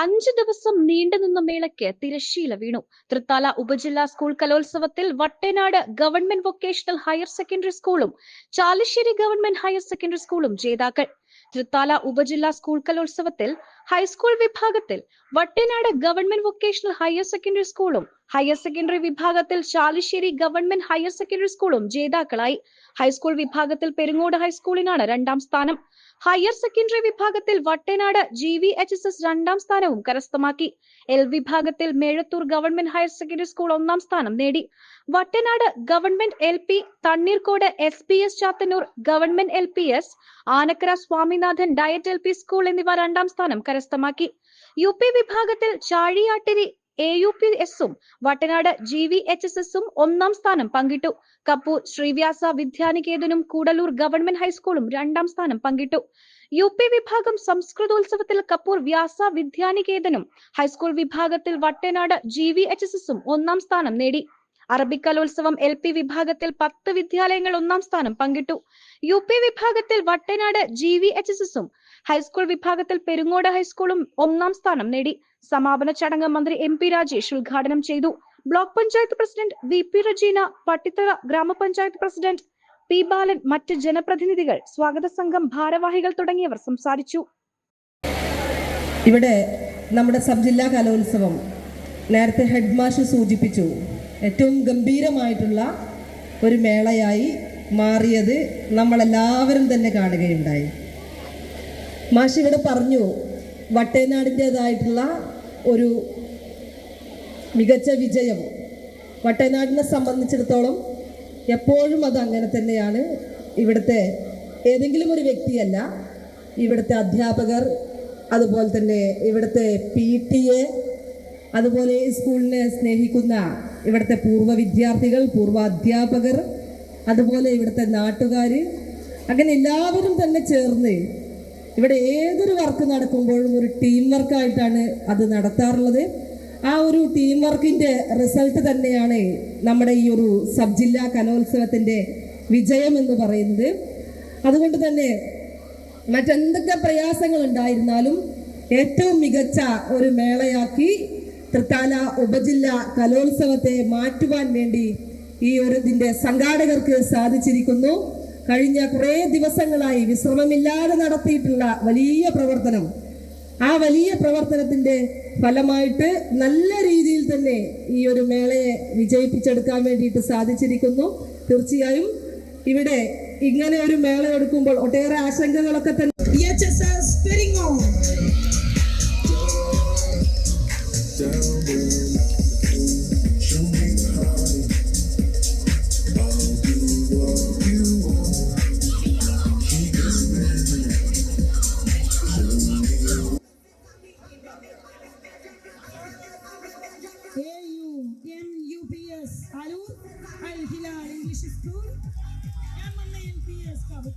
അഞ്ചു ദിവസം നീണ്ടുനിന്ന മേളയ്ക്ക് തിരശ്ശീല വീണു. തൃത്താല ഉപജില്ലാ സ്കൂൾ കലോത്സവത്തിൽ Vattenad government vocational higher secondary സ്കൂളും ചാലശ്ശേരി ഗവൺമെന്റ് ഹയർ സെക്കൻഡറി സ്കൂളും ജേതാക്കൾ. തൃത്താല ഉപജില്ലാ സ്കൂൾ കലോത്സവത്തിൽ ഹൈസ്കൂൾ വിഭാഗത്തിൽ Vattenad government vocational higher secondary സ്കൂളും ഹയർ സെക്കൻഡറി വിഭാഗത്തിൽ ചാലിശ്ശേരി ഗവൺമെന്റ് ഹയർ സെക്കൻഡറി സ്കൂളും ജേതാക്കളായി. ഹൈസ്കൂൾ വിഭാഗത്തിൽ പെരുങ്ങോട് ഹൈസ്കൂളിനാണ് രണ്ടാം സ്ഥാനം. ഹയർ സെക്കൻഡറി വിഭാഗത്തിൽ Vattanad G V H S S രണ്ടാം സ്ഥാനവും കരസ്ഥമാക്കി. എൽ വിഭാഗത്തിൽ Mezhathur government higher secondary school ഒന്നാം സ്ഥാനം നേടി. Vattanad government L P Thanneerkode S P S Chathannur government L P S Anakkara Swaminathan DIET L P school എന്നിവ രണ്ടാം സ്ഥാനം കരസ്ഥമാക്കി. യു പി വിഭാഗത്തിൽ ചാഴിയാട്ടിരി എ യു പി എസും Vattanad G V H S എസും ഒന്നാം സ്ഥാനം പങ്കിട്ടു. കപ്പൂർ ശ്രീവ്യാസ വിദ്യാനികേതനും കൂടലൂർ ഗവൺമെന്റ് ഹൈസ്കൂളും രണ്ടാം സ്ഥാനം പങ്കിട്ടു. യു പി വിഭാഗം സംസ്കൃതോത്സവത്തിൽ കപ്പൂർ വ്യാസ വിദ്യാനികേതനും ഹൈസ്കൂൾ വിഭാഗത്തിൽ Vattanad G V H S എസും ഒന്നാം സ്ഥാനം നേടി. അറബിക് കലോത്സവം എൽ പി വിഭാഗത്തിൽ പത്ത് വിദ്യാലയങ്ങൾ ഒന്നാം സ്ഥാനം പങ്കിട്ടു. യു പി വിഭാഗത്തിൽ Vattanad G V H S എസും ഹൈസ്കൂൾ വിഭാഗത്തിൽ പെരുങ്ങോട് ഹൈസ്കൂളും ഒന്നാം സ്ഥാനം നേടി. സമാപന ചടങ്ങ് മന്ത്രി എം പി രാജേഷ് ഉദ്ഘാടനം ചെയ്തു. Block panchayat president V P Rejeena Pattithara ഗ്രാമപഞ്ചായത്ത് പ്രസിഡന്റ് പി ബാലൻ മറ്റ് ജനപ്രതിനിധികൾ സ്വാഗത സംഘം ഭാരവാഹികൾ തുടങ്ങിയവർ സംസാരിച്ചു. ഇവിടെ നമ്മുടെ സബ് ജില്ലാ കലോത്സവം നേരത്തെ ഹെഡ് മാഷ് സൂചിപ്പിച്ചു. ഏറ്റവും ഗംഭീരമായിട്ടുള്ള ഒരു മേളയായി മാറിയത് നമ്മളെല്ലാവരും തന്നെ കാണുകയുണ്ടായി. മാഷി ഇവിടെ പറഞ്ഞു വട്ടേനാടിന്റെതായിട്ടുള്ള ഒരു മികച്ച വിജയം. വട്ടേനാടിനെ സംബന്ധിച്ചിടത്തോളം എപ്പോഴും അത് അങ്ങനെ തന്നെയാണ്. ഇവിടുത്തെ ഏതെങ്കിലും ഒരു വ്യക്തിയല്ല ഇവിടുത്തെ അധ്യാപകർ അതുപോലെ തന്നെ ഇവിടുത്തെ പി ടി എ അതുപോലെ സ്കൂളിനെ സ്നേഹിക്കുന്ന ഇവിടുത്തെ പൂർവ വിദ്യാർത്ഥികൾ പൂർവ അധ്യാപകർ അതുപോലെ ഇവിടുത്തെ നാട്ടുകാർ അങ്ങനെ എല്ലാവരും തന്നെ ചേർന്ന് ഇവിടെ ഏതൊരു വർക്ക് നടക്കുമ്പോഴും ഒരു ടീം വർക്കായിട്ടാണ് അത് നടത്താറുള്ളത്. ആ ഒരു ടീം വർക്കിന്റെ റിസൾട്ട് തന്നെയാണ് നമ്മുടെ ഈ ഒരു സബ് ജില്ലാ കലോത്സവത്തിന്റെ വിജയം എന്ന് പറയുന്നത്. അതുകൊണ്ട് തന്നെ മറ്റെന്തൊക്കെ പ്രയാസങ്ങൾ ഉണ്ടായിരുന്നാലും ഏറ്റവും മികച്ച ഒരു മേളയാക്കി തൃത്താല ഉപജില്ല കലോത്സവത്തെ മാറ്റുവാൻ വേണ്ടി ഈ ഒരു ഇതിന്റെ സംഘാടകർക്ക് സാധിച്ചിരിക്കുന്നു. കഴിഞ്ഞ കുറേ ദിവസങ്ങളായി വിശ്രമമില്ലാതെ നടത്തിയിട്ടുള്ള വലിയ പ്രവർത്തനം. ആ വലിയ പ്രവർത്തനത്തിന്റെ ഫലമായിട്ട് നല്ല രീതിയിൽ തന്നെ ഈ ഒരു മേളയെ വിജയിപ്പിച്ചെടുക്കാൻ വേണ്ടിയിട്ട് സാധിച്ചിരിക്കുന്നു. തീർച്ചയായും ഇവിടെ ഇങ്ങനെ ഒരു മേള എടുക്കുമ്പോൾ ഒട്ടേറെ ആശങ്കകളൊക്കെ തന്നെ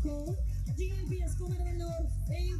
ko. Di nga biyas ko nga nagalor, ay yung